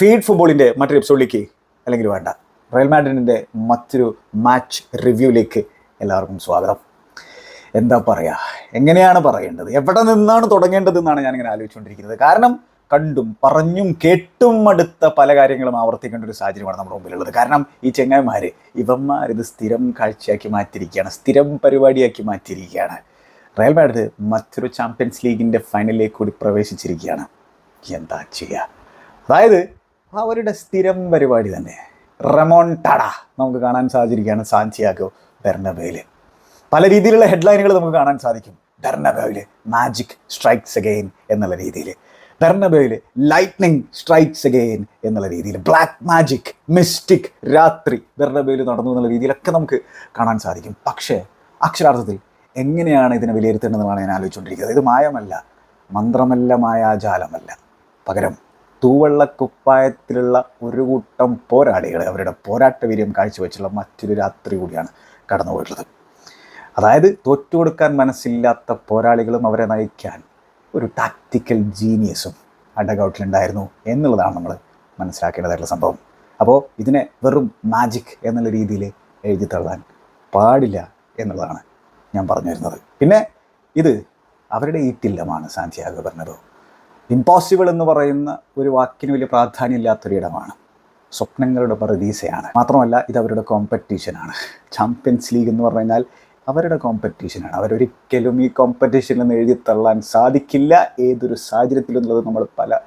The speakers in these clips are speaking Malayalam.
ഫീഡ് ഫുട്ബോളിന്റെ മറ്റൊരു എപ്പിസോഡിലേക്ക് അല്ലെങ്കിൽ വേണ്ട. റയൽ മാഡ്രിഡിന്റെ മറ്റൊരു മാച്ച് റിവ്യൂയിലേക്ക് എല്ലാവർക്കും സ്വാഗതം. എന്താ പറയുക എങ്ങനെയാണ് പറയേണ്ടത്? എവിടെ നിന്നാണ് തുടങ്ങേണ്ടതെന്നാണ് ഞാനിങ്ങനെ ആലോചിച്ചുകൊണ്ടിരിക്കുന്നത്. കാരണം കണ്ടും പറഞ്ഞും കേട്ടും അടുത്ത പല കാര്യങ്ങളും ആവർത്തിക്കേണ്ട ഒരു സാഹചര്യമാണ് നമ്മുടെ മുമ്പിലുള്ളത്. കാരണം ഈ ചെങ്ങായിമാർ ഇവന്മാർ ഇത് സ്ഥിരം കാഴ്ചയാക്കി മാറ്റിയിരിക്കുകയാണ്. സ്ഥിരം പരിപാടിയാക്കി മാറ്റിയിരിക്കുകയാണ്. റയൽ മാഡ്രിഡ് മറ്റൊരു ചാമ്പ്യൻസ് ലീഗിന്റെ ഫൈനലിലേക്ക് കൂടി പ്രവേശിച്ചിരിക്കുകയാണ്. എന്താ ചെയ്യുക അതായത് അവരുടെ സ്ഥിരം പരിപാടി തന്നെ. റെമോൺ ടഡ നമുക്ക് കാണാൻ സാധിച്ചിരിക്കുകയാണ് സാന്റിയാഗോ ബെർണബയിൽ പല രീതിയിലുള്ള ഹെഡ്ലൈനുകൾ നമുക്ക് കാണാൻ സാധിക്കും. ബെർണബയിൽ മാജിക് സ്ട്രൈക്സ് അഗെയിൻ എന്നുള്ള രീതിയിൽ ബെർണബയിൽ ലൈറ്റ്നിങ് സ്ട്രൈക്സ് അഗെയിൻ എന്നുള്ള രീതിയിൽ ബ്ലാക്ക് മാജിക് മിസ്റ്റിക് രാത്രി ബെർണബയിൽ നടന്നു എന്നുള്ള രീതിയിലൊക്കെ നമുക്ക് കാണാൻ സാധിക്കും. പക്ഷേ അക്ഷരാർത്ഥത്തിൽ എങ്ങനെയാണ് ഇതിനെ വിലയിരുത്തേണ്ടതെന്നാണ് ഞാൻ ആലോചിച്ചുകൊണ്ടിരിക്കുന്നത്. ഇത് മായമല്ല മന്ത്രമല്ല മായാജാലമല്ല. പകരം തൂവെള്ളക്കുപ്പായത്തിലുള്ള ഒരു കൂട്ടം പോരാളികൾ അവരുടെ പോരാട്ട വീര്യം കാഴ്ചവെച്ചുള്ള മറ്റൊരു രാത്രി കൂടിയാണ് കടന്നു പോയിട്ടുള്ളത് അതായത് തോറ്റുകൊടുക്കാൻ മനസ്സില്ലാത്ത പോരാളികളും അവരെ നയിക്കാൻ ഒരു ടാക്റ്റിക്കൽ ജീനിയസും അഡഗൗട്ടിലുണ്ടായിരുന്നു എന്നുള്ളതാണ് നമ്മൾ മനസ്സിലാക്കേണ്ടതായിട്ടുള്ള സംഭവം. അപ്പോൾ ഇതിനെ വെറും മാജിക് എന്നുള്ള രീതിയിൽ എഴുതി തള്ളാൻ പാടില്ല എന്നുള്ളതാണ് ഞാൻ പറഞ്ഞു വരുന്നത് പിന്നെ ഇത് അവരുടെ ഈറ്റില്ലമാണ് സാന്തിയാഗോ പറഞ്ഞത്. ഇമ്പോസിബിൾ എന്ന് പറയുന്ന ഒരു വാക്കിന് വലിയ പ്രാധാന്യമില്ലാത്തൊരിടമാണ്. സ്വപ്നങ്ങളുടെ പ്രതീസയാണ് മാത്രമല്ല ഇത് അവരുടെ കോമ്പറ്റീഷനാണ് ചാമ്പ്യൻസ് ലീഗ് എന്ന് പറഞ്ഞു കഴിഞ്ഞാൽ അവരുടെ കോമ്പറ്റീഷനാണ് അവരൊരിക്കലും ഈ കോമ്പറ്റീഷനിൽ നിന്ന് എഴുതി തള്ളാൻ സാധിക്കില്ല. ഏതൊരു സാഹചര്യത്തിലെന്നുള്ളത് നമ്മൾ പല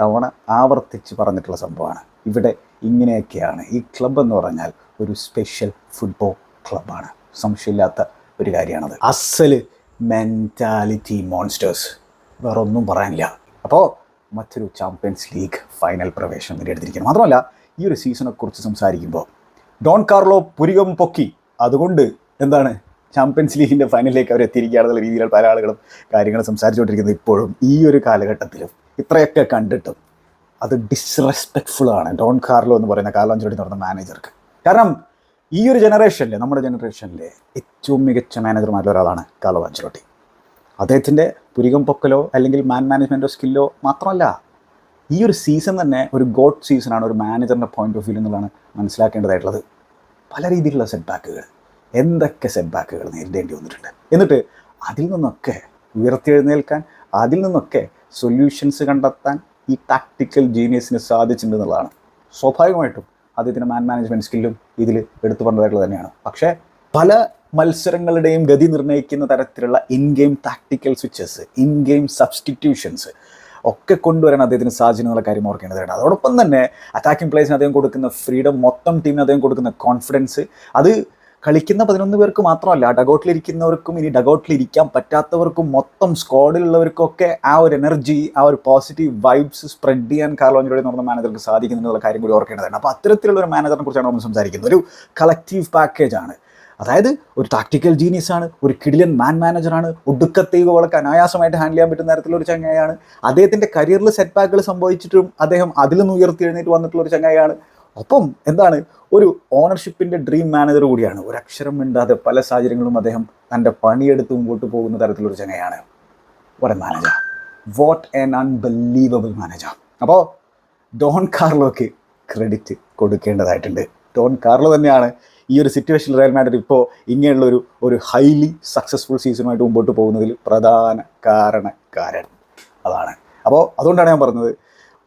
തവണ ആവർത്തിച്ച് പറഞ്ഞിട്ടുള്ള സംഭവമാണ്. ഇവിടെ ഇങ്ങനെയൊക്കെയാണ്. ഈ ക്ലബ് എന്ന് പറഞ്ഞാൽ ഒരു സ്പെഷ്യൽ ഫുട്ബോൾ ക്ലബ്ബാണ് സംശയമില്ലാത്ത ഒരു കാര്യമാണത്. അസൽ മെന്റാലിറ്റി മോൺസ്റ്റേഴ്സ് വേറൊന്നും പറയാനില്ല. അപ്പോൾ മറ്റൊരു ചാമ്പ്യൻസ് ലീഗ് ഫൈനൽ പ്രവേശനം നേടിയെടുത്തിരിക്കുന്നു. മാത്രമല്ല ഈ ഒരു സീസണെക്കുറിച്ച് സംസാരിക്കുമ്പോൾ ഡോൺ കാർലോ പുരികം പൊക്കി. അതുകൊണ്ട് എന്താണ് ചാമ്പ്യൻസ് ലീഗിന്റെ ഫൈനലിലേക്ക് അവർ എത്തിയിരിക്കുകയാണെന്നുള്ള രീതിയിൽ പല ആളുകളും കാര്യങ്ങൾ സംസാരിച്ചുകൊണ്ടിരിക്കുന്നത് ഇപ്പോഴും ഈ ഒരു കാലഘട്ടത്തിലും. ഇത്രയൊക്കെ കണ്ടിട്ടും അത് ഡിസ്റെസ്പെക്ട്ഫുൾ ആണ് ഡോൺ കാർലോ എന്ന് പറയുന്ന കാർലോ നടന്ന മാനേജർക്ക് കാരണം ഈ ഒരു ജനറേഷനിലെ നമ്മുടെ ജനറേഷനിലെ ഏറ്റവും മികച്ച മാനേജർമാരിൽ കാലോ അഞ്ചലോട്ടി അദ്ദേഹത്തിന്റെ പുരികം പൊക്കലോ അല്ലെങ്കിൽ മാൻ മാനേജ്മെന്റോ സ്കില്ലോ മാത്രമല്ല ഈ ഒരു സീസൺ തന്നെ ഒരു ഗോഡ് സീസണാണ് ഒരു മാനേജറിന്റെ പോയിന്റ് ഓഫ് വ്യൂ എന്നുള്ളതാണ് മനസ്സിലാക്കേണ്ടതായിട്ടുള്ളത്. പല രീതിയിലുള്ള സെറ്റ് ബാക്കുകൾ എന്തൊക്കെ സെറ്റ് ബാക്കുകൾ നേരിടേണ്ടി വന്നിട്ടുണ്ട്. എന്നിട്ട് അതിൽ നിന്നൊക്കെ ഉയർത്തിയെഴുന്നേൽക്കാൻ അതിൽ നിന്നൊക്കെ സൊല്യൂഷൻസ് കണ്ടെത്താൻ ഈ ടാക്ടിക്കൽ ജീനിയസിന് സാധിച്ചിട്ടുണ്ട് എന്നുള്ളതാണ്. സ്വാഭാവികമായിട്ടും അദ്ദേഹത്തിന്റെ മാൻ മാനേജ്മെന്റ് സ്കില്ലും ഇതിൽ എടുത്തു പറഞ്ഞതായിട്ടുള്ളത് തന്നെയാണ്. പക്ഷേ പല മത്സരങ്ങളുടെയും ഗതി നിർണയിക്കുന്ന തരത്തിലുള്ള in game tactical switches in game substitutions ഒക്കെ കൊണ്ടുവരാൻ അദ്ദേഹത്തിന് സാധിച്ചു എന്നുള്ള കാര്യം ഓർക്കേണ്ടതാണ് അതോടൊപ്പം തന്നെ അറ്റാക്കിംഗ് പ്ലേസിന് അദ്ദേഹം കൊടുക്കുന്ന ഫ്രീഡം മൊത്തം ടീമിന് അദ്ദേഹം കൊടുക്കുന്ന കോൺഫിഡൻസ് അത് കളിക്കുന്ന പതിനൊന്ന് പേർക്ക് മാത്രമല്ല ഡഗൗട്ടിലിരിക്കുന്നവർക്കും ഇനി ഡഗൗട്ടിലിരിക്കാൻ പറ്റാത്തവർക്കും മൊത്തം സ്ക്വാഡിലുള്ളവർക്കൊക്കെ ആ ഒരു എനർജി ആ ഒരു പോസിറ്റീവ് വൈബ്സ് സ്പ്രെഡ് ചെയ്യാൻ കാർലോഞ്ചിലൂടെ നടന്ന മാനേജർക്ക് സാധിക്കുന്നുള്ള കാര്യം കൂടി ഓർക്കേണ്ടതാണ്. അപ്പോൾ അത്തരത്തിലുള്ള ഒരു മാനേജറിനെ കുറിച്ചാണ് നമ്മൾ സംസാരിക്കുന്നത്. ഒരു കളക്റ്റീവ് പാക്കേജാണ് അതായത് ഒരു ടാക്ടിക്കൽ ജീനിയസ് ആണ് ഒരു കിടിലൻ മാൻ മാനേജറാണ് ഒടുക്കത്തെ വളക്ക് അനായാസമായിട്ട് ഹാൻഡിൽ ചെയ്യാൻ പറ്റുന്ന തരത്തിലുള്ള ഒരു ചങ്ങായാണ് അദ്ദേഹത്തിന്റെ കരിയറിൽ സെറ്റ് ബാക്കുകൾ സംഭവിച്ചിട്ടും അദ്ദേഹം അതിൽ നിന്ന് ഉയർത്തി എഴുന്നേറ്റ് വന്നിട്ടുള്ള ഒരു ചങ്ങായാണ് ഒപ്പം എന്താണ്? ഒരു ഓണർഷിപ്പിന്റെ ഡ്രീം മാനേജർ കൂടിയാണ്. ഒരു അക്ഷരം മിണ്ടാതെ പല സാഹചര്യങ്ങളും അദ്ദേഹം തന്റെ പണിയെടുത്ത് മുമ്പോട്ട് പോകുന്ന തരത്തിലൊരു ചങ്ങയാണ് ഒരു manager what an unbelievable manager അപ്പോൾ ഡോൺ കാർലോക്ക് ക്രെഡിറ്റ് കൊടുക്കേണ്ടതായിട്ടുണ്ട്. ഡോൺ കാർലോ തന്നെയാണ് ഈ ഒരു സിറ്റുവേഷനിൽ റയൽ മാഡ്രിഡ് ഇപ്പോൾ ഇങ്ങനെയുള്ള ഒരു ഒരു ഹൈലി സക്സസ്ഫുൾ സീസണുമായിട്ട് മുമ്പോട്ട് പോകുന്നതിൽ പ്രധാന കാരണക്കാരൻ അതാണ്. അപ്പോൾ അതുകൊണ്ടാണ് ഞാൻ പറഞ്ഞത്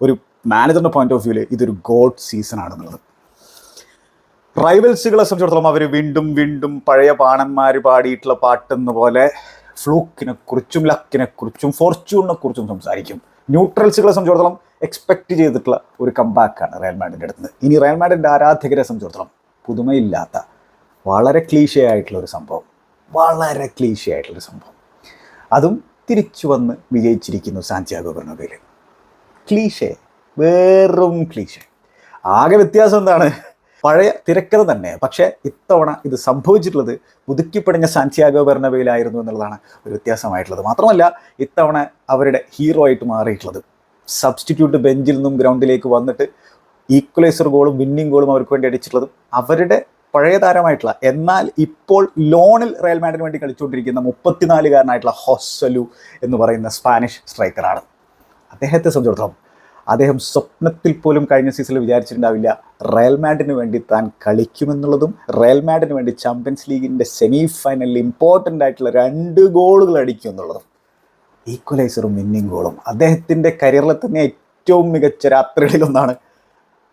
ഒരു മാനേജറിന്റെ പോയിന്റ് ഓഫ് വ്യൂവിൽ ഇതൊരു ഗോഡ് സീസൺ ആണെന്നുള്ളത്. റൈവൽസുകളെ സംബന്ധിച്ചിടത്തോളം അവർ വീണ്ടും വീണ്ടും പഴയ പാണന്മാർ പാടിയിട്ടുള്ള പാട്ടെന്ന പോലെ ഫ്ലൂക്കിനെ കുറിച്ചും ലക്കിനെ കുറിച്ചും ഫോർച്യൂണിനെ കുറിച്ചും സംസാരിക്കും. ന്യൂട്രൽസുകളെ സംബന്ധിച്ചിടത്തോളം എക്സ്പെക്ട് ചെയ്തിട്ടുള്ള ഒരു കമ്പാക്കാണ് റയൽ മാഡിന്റെ അടുത്ത് ഇനി റയൽ മാഡിന്റെ ആരാധകരെ സംബന്ധിച്ചിടത്തോളം പുതുമയില്ലാത്ത വളരെ ഒരു സംഭവം. വളരെ ക്ലീഷേ ആയിട്ടുള്ളൊരു സംഭവം. അതും തിരിച്ചു വന്ന് വിജയിച്ചിരിക്കുന്നു സാന്റിയാഗോ ബെർണബയിൽ ക്ലീഷേ വെറും ക്ലീഷേ ആകെ വ്യത്യാസം എന്താണ്? പഴയ തിരക്കഥ തന്നെ. പക്ഷേ ഇത്തവണ ഇത് സംഭവിച്ചിട്ടുള്ളത് പുതുക്കിപ്പടിഞ്ഞ സാന്റിയാഗോ ബെർണബയിലായിരുന്നു എന്നുള്ളതാണ് ഒരു വ്യത്യാസമായിട്ടുള്ളത്. മാത്രമല്ല ഇത്തവണ അവരുടെ ഹീറോ ആയിട്ട് മാറിയിട്ടുള്ളത്. സബ്സ്റ്റിറ്റ്യൂട്ട് ബെഞ്ചിൽ നിന്നും ഗ്രൗണ്ടിലേക്ക് വന്നിട്ട് ഈക്വലൈസർ ഗോളും വിന്നിംഗ് ഗോളും അവർക്ക് വേണ്ടി അടിച്ചിട്ടുള്ളതും അവരുടെ പഴയ താരമായിട്ടുള്ള എന്നാൽ ഇപ്പോൾ ലോണിൽ റയൽ മാഡിന് വേണ്ടി കളിച്ചുകൊണ്ടിരിക്കുന്ന മുപ്പത്തിനാലുകാരനായിട്ടുള്ള ഹൊസലു എന്ന് പറയുന്ന സ്പാനിഷ് സ്ട്രൈക്കറാണ്. അദ്ദേഹത്തെ സംബന്ധിച്ചിടത്തോളം അദ്ദേഹം സ്വപ്നത്തിൽ പോലും കഴിഞ്ഞ സീസണിൽ വിചാരിച്ചിട്ടുണ്ടാവില്ല റയൽ മാഡിന് വേണ്ടി താൻ കളിക്കുമെന്നുള്ളതും റയൽ മാഡിന് വേണ്ടി ചാമ്പ്യൻസ് ലീഗിന്റെ സെമി ഫൈനലിൽ ഇമ്പോർട്ടന്റ് ആയിട്ടുള്ള രണ്ട് ഗോളുകൾ അടിക്കും എന്നുള്ളതും ഈക്വലൈസറും വിന്നിങ് ഗോളും. അദ്ദേഹത്തിന്റെ കരിയറിലെ തന്നെ ഏറ്റവും മികച്ച രാത്രികളിലൊന്നാണ്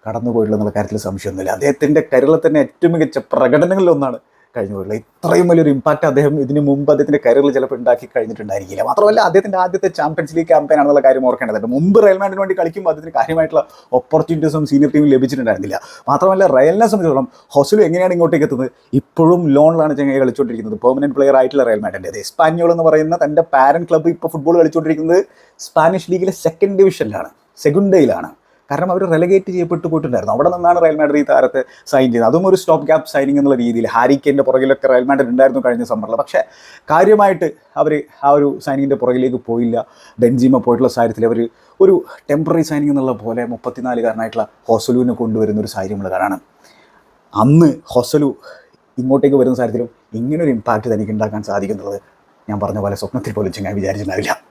കടന്നുപോയിട്ടുള്ള കാര്യത്തിൽ സംശയമൊന്നുമില്ല. അദ്ദേഹത്തിന്റെ കരിയറിൽ തന്നെ ഏറ്റവും മികച്ച പ്രകടനങ്ങളിലൊന്നാണ് കഴിഞ്ഞു പോയിട്ടുള്ളത് ഇത്രയും വലിയൊരു ഇമ്പാക്റ്റ് അദ്ദേഹം ഇതിനു മുമ്പ് അദ്ദേഹത്തിന്റെ കരിയറിൽ ചിലപ്പോൾ ഉണ്ടാക്കി കഴിഞ്ഞിട്ടുണ്ടായിരിക്കില്ല. മാത്രമല്ല അദ്ദേഹത്തിന്റെ ആദ്യത്തെ ചാമ്പ്യൻസ് ലീഗ് ക്യാമ്പയിൻ ആണെന്നുള്ള കാര്യം ഓർക്കേണ്ടതുണ്ട് മുമ്പ് റയൽ മാഡിന് വേണ്ടി കളിക്കുമ്പോൾ അദ്ദേഹത്തിന് കാര്യമായിട്ടുള്ള ഓപ്പർച്യൂണിറ്റീസും സീനിയർ ടീമിൽ ലഭിച്ചിട്ടുണ്ടായിരുന്നില്ല. മാത്രമല്ല റയലിനെ സംബന്ധിച്ചിടത്തോളം ഹൊസലു എങ്ങനെയാണ് ഇങ്ങോട്ടേക്ക് എത്തുന്നത്? ഇപ്പോഴും ലോണിലാണ് ചെങ്ങായി കളിച്ചുകൊണ്ടിരിക്കുന്നത്. പെർമനന്റ് പ്ലെയർ ആയിട്ടുള്ള റയൽ മാഡിന്റെ അതെ സ്പാനിയോൾ എന്ന് പറയുന്ന തന്റെ പാരൻ ക്ലബ്ബ് ഇപ്പോൾ ഫുട്ബോൾ കളിച്ചുകൊണ്ടിരിക്കുന്നത് സ്പാനിഷ് ലീഗിലെ സെക്കൻഡ് ഡിവിഷനിലാണ് സെഗുണ്ടയിലാണ് കാരണം അവർ റെലഗേറ്റ് ചെയ്യപ്പെട്ടു പോയിട്ടുണ്ടായിരുന്നു. അവിടെ നിന്നാണ് റയൽ മാഡ്രിഡ് ഈ താരത്തെ സൈൻ ചെയ്തത്. അതും ഒരു സ്റ്റോപ്പ് ഗ്യാപ്പ് സൈനിങ് എന്നുള്ള രീതിയിൽ. ഹാരിക്കേന്റെ പുറകിലൊക്കെ റയൽ മാഡ്രിഡ് ഉണ്ടായിരുന്നു കഴിഞ്ഞ സമ്മറിൽ പക്ഷേ കാര്യമായിട്ട് അവർ ആ ഒരു സൈനിങ്ങിന്റെ പുറകിലേക്ക് പോയില്ല. ബെൻജിമ പോയിട്ടുള്ള സാഹചര്യത്തിൽ അവർ ഒരു ടെമ്പററി സൈനിങ് എന്നുള്ള പോലെ മുപ്പത്തിനാലുകാരനായിട്ടുള്ള ഹോസലുവിനെ കൊണ്ടുവരുന്ന ഒരു സാഹചര്യമുള്ള കാരണം അന്ന് ഹോസലു ഇങ്ങോട്ടേക്ക് വരുന്ന സാഹചര്യത്തിലും ഇങ്ങനൊരു ഇമ്പാക്റ്റ് തനിക്ക് ഉണ്ടാക്കാൻ സാധിക്കുന്നുള്ളത് ഞാൻ പറഞ്ഞ പോലെ സ്വപ്നത്തിൽ പോലും ഞാൻ വിചാരിച്ചിട്ടുണ്ടാവില്ല.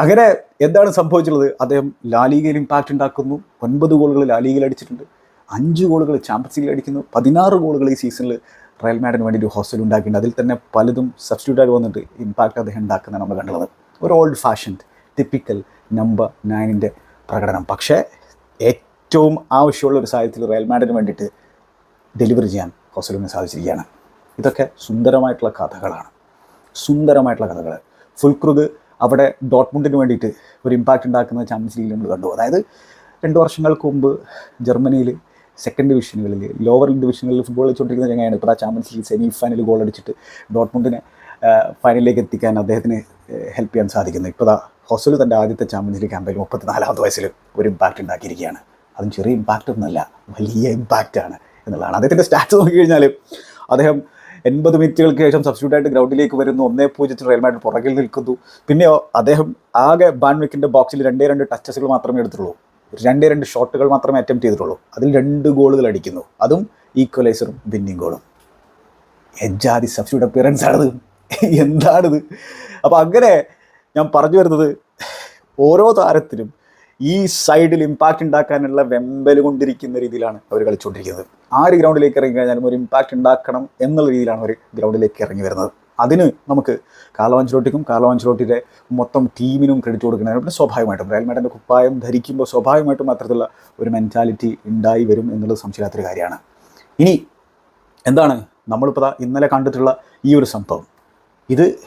അങ്ങനെ എന്താണ് സംഭവിച്ചിട്ടുള്ളത് അദ്ദേഹം ലാലീഗയിൽ ഇമ്പാക്റ്റ് ഉണ്ടാക്കുന്നു. ഒൻപത് ഗോളുകൾ ലാലീഗയിൽ അടിച്ചിട്ടുണ്ട്. അഞ്ച് ഗോളുകൾ ചാമ്പ്യൻസ് ലീഗിൽ അടിക്കുന്നു. പതിനാറ് ഗോളുകൾ ഈ സീസണിൽ റയൽ മാഡിന് വേണ്ടി ഒരു ഹോസ്റ്റൽ ഉണ്ടാക്കിയിട്ടുണ്ട്. അതിൽ തന്നെ പലതും സബ്സ്റ്റിറ്റ്യൂട്ടായിട്ട് വന്നിട്ട് ഇമ്പാക്റ്റ് അദ്ദേഹം ഉണ്ടാക്കുന്നതാണ് നമ്മൾ കണ്ടത് ഒരു ഓൾഡ് ഫാഷൻ ടിപ്പിക്കൽ നമ്പർ നയനിന്റെ പ്രകടനം. പക്ഷേ ഏറ്റവും ആവശ്യമുള്ള ഒരു സാഹചര്യത്തിൽ റയൽ മാഡിന് വേണ്ടിയിട്ട് ഡെലിവറി ചെയ്യാൻ ഹോസ്റ്റലിന് സാധിച്ചിരിക്കുകയാണ്. ഇതൊക്കെ സുന്ദരമായിട്ടുള്ള കഥകളാണ്. സുന്ദരമായിട്ടുള്ള കഥകൾ ഫുൾക്രുഗ് അവിടെ ഡോട്ട്മുണ്ടിന് വേണ്ടിയിട്ട് ഒരു ഇമ്പാക്റ്റ് ഉണ്ടാക്കുന്ന ചാമ്പ്യൻസ് ലീഗിൽ നമ്മൾ കണ്ടു. അതായത് രണ്ട് വർഷങ്ങൾക്ക് മുമ്പ് ജർമ്മനിയിൽ സെക്കൻഡ് ഡിവിഷനുകളിൽ ലോവർ ഡിവിഷനുകളിൽ ഫുട്ബോൾ കളിച്ചുകൊണ്ടിരിക്കുന്ന ചങ്ങയാണ് ഇപ്പോൾ ആ Champions League semi final goal അടിച്ചിട്ട് ഡോട്ട്മുണ്ടിനെ ഫൈനലിലേക്ക് എത്തിക്കാൻ അദ്ദേഹത്തിന് ഹെൽപ്പ് ചെയ്യാൻ സാധിക്കുന്നു ഇപ്പോൾ ഹോസ്റ്റലിൽ തന്റെ ആദ്യത്തെ ചാമ്പ്യൻസ് ലീഗ് ക്യാമ്പയിൽ മുപ്പത്തിനാലാമത്തെ വയസ്സിൽ ഒരു ഇമ്പാക്റ്റ് ഉണ്ടാക്കിയിരിക്കുകയാണ്. അതും ചെറിയ ഇമ്പാക്റ്റ് ഒന്നുമല്ല വലിയ ഇമ്പാക്റ്റാണ് എന്നുള്ളതാണ്. അദ്ദേഹത്തിന്റെ സ്റ്റാറ്റ്സ് നോക്കി കഴിഞ്ഞാൽ അദ്ദേഹം എൺപത് മിനിറ്റുകൾക്ക് ശേഷം സബ്സ്റ്റിറ്റ്യൂട്ട് ആയിട്ട് ഗ്രൗണ്ടിലേക്ക് വരുന്നു. ഒന്നേ പൂജ്യത്തിന് റയൽ പുറകിൽ നിൽക്കുന്നു. പിന്നെ അദ്ദേഹം ആകെ ബാൻവിക്കിന്റെ ബോക്സിൽ രണ്ടേ രണ്ട് ടച്ചസുകൾ മാത്രമേ എടുത്തുള്ളൂ രണ്ടേ രണ്ട് ഷോട്ടുകൾ മാത്രമേ അറ്റംപ്റ്റ് ചെയ്തിട്ടുള്ളൂ. അതിൽ രണ്ട് ഗോളുകൾ അടിക്കുന്നു. അതും ഈക്വലൈസറും വിന്നിങ് ഗോളും എജാതി സബ്സ്റ്റിറ്റ്യൂട്ട് അപ്പിയറൻസ് ആണത്. എന്താണിത്? അപ്പോൾ അങ്ങനെ ഞാൻ പറഞ്ഞു വരുന്നത് ഓരോ താരത്തിനും ഈ സൈഡിൽ ഇമ്പാക്റ്റ് ഉണ്ടാക്കാനുള്ള വെമ്പൽ കൊണ്ടിരിക്കുന്ന രീതിയിലാണ് അവർ കളിച്ചുകൊണ്ടിരിക്കുന്നത് ആര് ഗ്രൗണ്ടിലേക്ക് ഇറങ്ങി കഴിഞ്ഞാലും ഒരു ഇമ്പാക്റ്റ് ഉണ്ടാക്കണം എന്നുള്ള രീതിയിലാണ് അവർ ഗ്രൗണ്ടിലേക്ക് ഇറങ്ങി വരുന്നത്. അതിന് നമുക്ക് കാർലോ അഞ്ചലോട്ടിക്കും മൊത്തം ടീമിനും ക്രെഡിറ്റ് കൊടുക്കണം പിന്നെ സ്വാഭാവികമായിട്ടും. റയൽ കുപ്പായം ധരിക്കുമ്പോൾ സ്വാഭാവികമായിട്ടും അത്തരത്തിലുള്ള ഒരു മെന്റാലിറ്റി ഉണ്ടായി വരും എന്നുള്ളത് സംശയമില്ലാത്തൊരു കാര്യമാണ്. ഇനി എന്താണ്? നമ്മളിപ്പോൾ ഇന്നലെ കണ്ടിട്ടുള്ള ഈ ഒരു സംഭവം. ഇത്